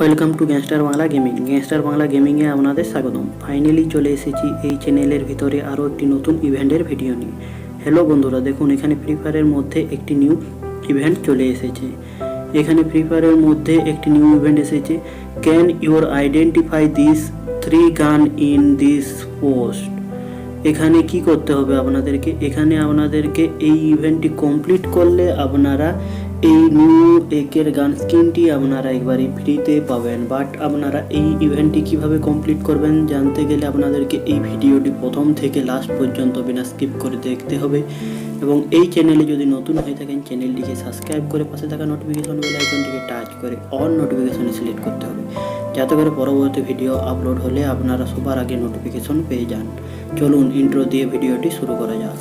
Welcome to gangster Bangla gaming gangster Bangla গেমিংয়ে আপনাদের স্বাগতম। Finally চলে এসেছি এই চ্যানেলের ভিতরে আরও একটি নতুন ইভেন্টের ভিডিও নিয়ে। হ্যালো বন্ধুরা, দেখুন, এখানে ফ্রি ফায়ারের মধ্যে একটি নিউ ইভেন্ট চলে এসেছে। এখানে ফ্রি ফায়ারের মধ্যে একটি নিউ ইভেন্ট এসেছে। Can your identify this three gun in this post এখানে কি করতে হবে আপনাদেরকে? এখানে আপনাদেরকে এই ইভেন্টটি কমপ্লিট করলে আপনারা এই নিউ একের গান স্কিনটি আপনারা একবারই ফ্রিতে পাবেন। বাট আপনারা এই ইভেন্টটি কীভাবে কমপ্লিট করবেন জানতে গেলে আপনাদেরকে এই ভিডিওটি প্রথম থেকে লাস্ট পর্যন্ত বিনা স্কিপ করে দেখতে হবে। এবং এই চ্যানেলে যদি নতুন হয়ে থাকেন চ্যানেলটিকে সাবস্ক্রাইব করে পাশে থাকা নোটিফিকেশন বেল আইকনটিকে টাচ করে অন নোটিফিকেশন সিলেক্ট করতে হবে। যাতে করে পরবর্তী ভিডিও আপলোড হলে আপনারা সবার আগে নোটিফিকেশন পেয়ে যান। চলুন ইন্ট্রো দিয়ে ভিডিওটি শুরু করা যাক।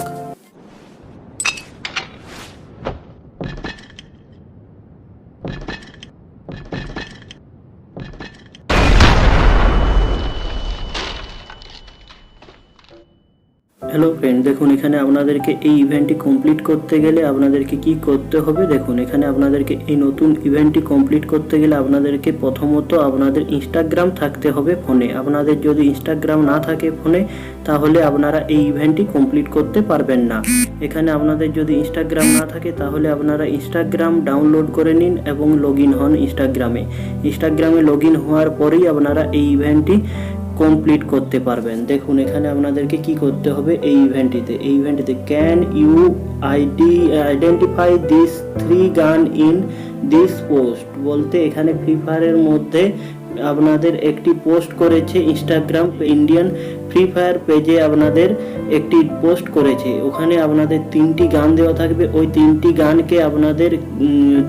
হ্যালো ফ্রেন্ড দেখুন, এখানে আপনাদেরকে এই ইভেন্টটি কমপ্লিট করতে গেলে আপনাদেরকে কি করতে হবে? দেখুন, এখানে আপনাদেরকে এই নতুন ইভেন্টটি কমপ্লিট করতে গেলে আপনাদেরকে প্রথমত আপনাদের ইনস্টাগ্রাম থাকতে হবে ফোনে। আপনাদের যদি ইনস্টাগ্রাম না থাকে ফোনে, তাহলে আপনারা এই ইভেন্টটি কমপ্লিট করতে পারবেন না। এখানে আপনাদের যদি ইনস্টাগ্রাম না থাকে, তাহলে আপনারা ইনস্টাগ্রাম ডাউনলোড করে নিন এবং লগ হন ইনস্টাগ্রামে ইনস্টাগ্রামে লগ হওয়ার পরেই আপনারা এই ইভেন্টটি কমপ্লিট করতে পারবেন। দেখুন, এখানে আপনাদেরকে কি করতে হবে এই ইভেন্টটিতে এই ইভেন্টটিতে can you ID identify this three gun in this post বলতে এখানে ফ্রি ফায়ারের মধ্যে আপনাদের একটি পোস্ট করেছে ইনস্টাগ্রাম ইন্ডিয়ান ফ্রি ফায়ার পেজে আপনাদের একটি পোস্ট করেছে। ওখানে আপনাদের তিনটি গান দেওয়া থাকবে। ওই তিনটি গানকে আপনাদের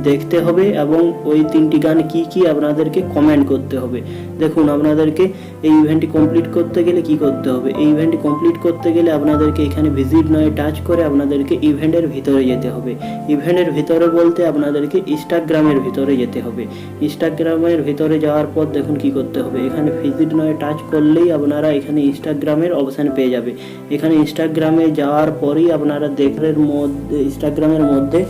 দেখতে হবে এবং ওই তিনটি গান কি কি আপনাদেরকে কমেন্ট করতে হবে। দেখুন, আপনাদেরকে এই ইভেন্টটি কমপ্লিট করতে গেলে কি করতে হবে? এই ইভেন্টটি কমপ্লিট করতে গেলে আপনাদেরকে এখানে ভিজিট নয় টাচ করে আপনাদেরকে ইভেন্টের ভিতরে যেতে হবে। ইভেন্টের ভিতরে বলতে আপনাদেরকে ইনস্টাগ্রামের ভিতরে যেতে হবে। ইনস্টাগ্রামের ভিতরে যাওয়ার পর দেখুন কি করতে হবে? এখানে ভিজিট নয় টাচ করলেই আপনারা এখানে ইনস্টাগ্রামের অপশান পেয়ে যাবে। এখানে ইনস্টাগ্রামে যাওয়ার পরেই আপনারা দেখের মধ্যে ইনস্টাগ্রামের মধ্যে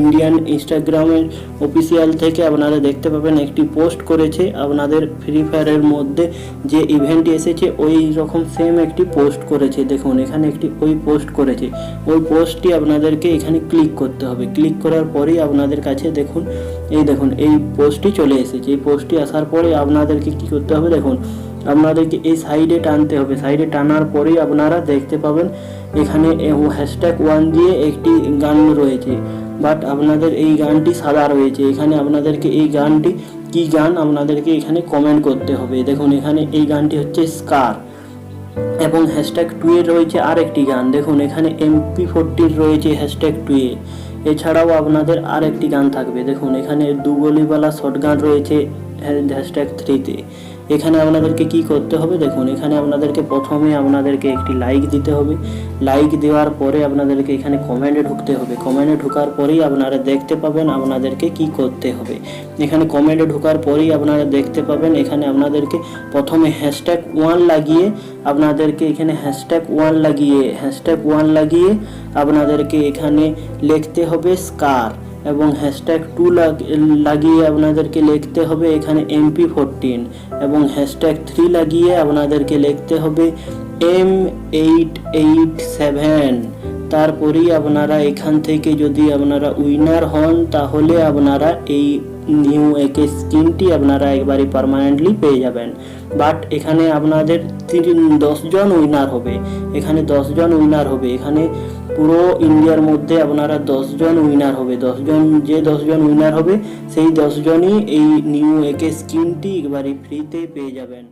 ইন্ডিয়ান ইনস্টাগ্রামের অফিসিয়াল থেকে আপনারা দেখতে পাবেন একটি পোস্ট করেছে। আপনাদের ফ্রি ফায়ারের মধ্যে যে ইভেন্ট এসেছে, ওই রকম সেম একটি পোস্ট করেছে। দেখুন, এখানে একটি, ওই পোস্ট করেছে। ওই পোস্টটি আপনাদেরকে এখানে ক্লিক করতে হবে। ক্লিক করার পরেই আপনাদের কাছে দেখুন, এই দেখুন, এই পোস্টটি চলে এসেছে। এই পোস্টটি আসার পরে আপনাদেরকে কি করতে হবে? দেখুন, আপনাদেরকে এই সাইডে টানতে হবে। সাইডে টানার পরেই আপনারা দেখতে পাবেন, এখানে হ্যাশট্যাগ ওয়ান দিয়ে একটি গান রয়েছে। বাট আপনাদের এই গানটি সাদা রয়েছে। এখানে আপনাদেরকে এই গানটি, কি গান আপনাদেরকে এখানে কমেন্ট করতে হবে। দেখুন, এখানে এই গানটি হচ্ছে স্কার এবং হ্যাশট্যাগ টুয়ে রয়েছে আরেকটি গান। দেখুন, এখানে এমপি ফোরটির রয়েছে হ্যাশট্যাগ টুয়ে এছাড়াও আপনাদের আর একটি গান থাকবে। দেখুন, এখানে দু গলিওয়ালা শর্ট গান রয়েছে। হ্যাশট্যাগ থ্রিতে এখানে আপনাদেরকে কি করতে হবে? দেখুন, এখানে আপনাদেরকে প্রথমে আপনাদেরকে একটি লাইক দিতে হবে। লাইক দেওয়ার পরে আপনাদেরকে এখানে কমেন্টে ঢুকতে হবে। কমেন্টে ঢোকার পরেই আপনারা দেখতে পাবেন আপনাদেরকে কি করতে হবে। এখানে কমেন্টে ঢোকার পরেই আপনারা দেখতে পাবেন, এখানে আপনাদেরকে প্রথমে হ্যাশট্যাগ ওয়ান লাগিয়ে আপনাদেরকে এখানে হ্যাশট্যাগ ওয়ান লাগিয়ে হ্যাশট্যাগ ওয়ান লাগিয়ে আপনাদেরকে এখানে লিখতে হবে স্কার এবং হ্যাশট্যাগ টু লাগিয়ে আপনাদেরকে লিখতে হবে এখানে এমপি ফোরটিন এবং হ্যাশট্যাগ থ্রি লাগিয়ে আপনাদেরকে লিখতে হবে এম এইট এইট সেভেন তারপরেই আপনারা এখান থেকে যদি আপনারা উইনার হন, তাহলে আপনারা এই নিউ একে স্কিমটি আপনারা একবারে পার্মানেন্টলি পেয়ে যাবেন। বাট এখানে আপনাদের দশজন উইনার হবে। এখানে দশজন উইনার হবে। এখানে পুরো ইন্ডিয়ার মধ্যে আপনারা দশজন উইনার হবে। দশজন যে দশজন উইনার হবে, সেই দশজনই এই নিউ একে স্কিমটি একবারে ফ্রিতে পেয়ে যাবেন।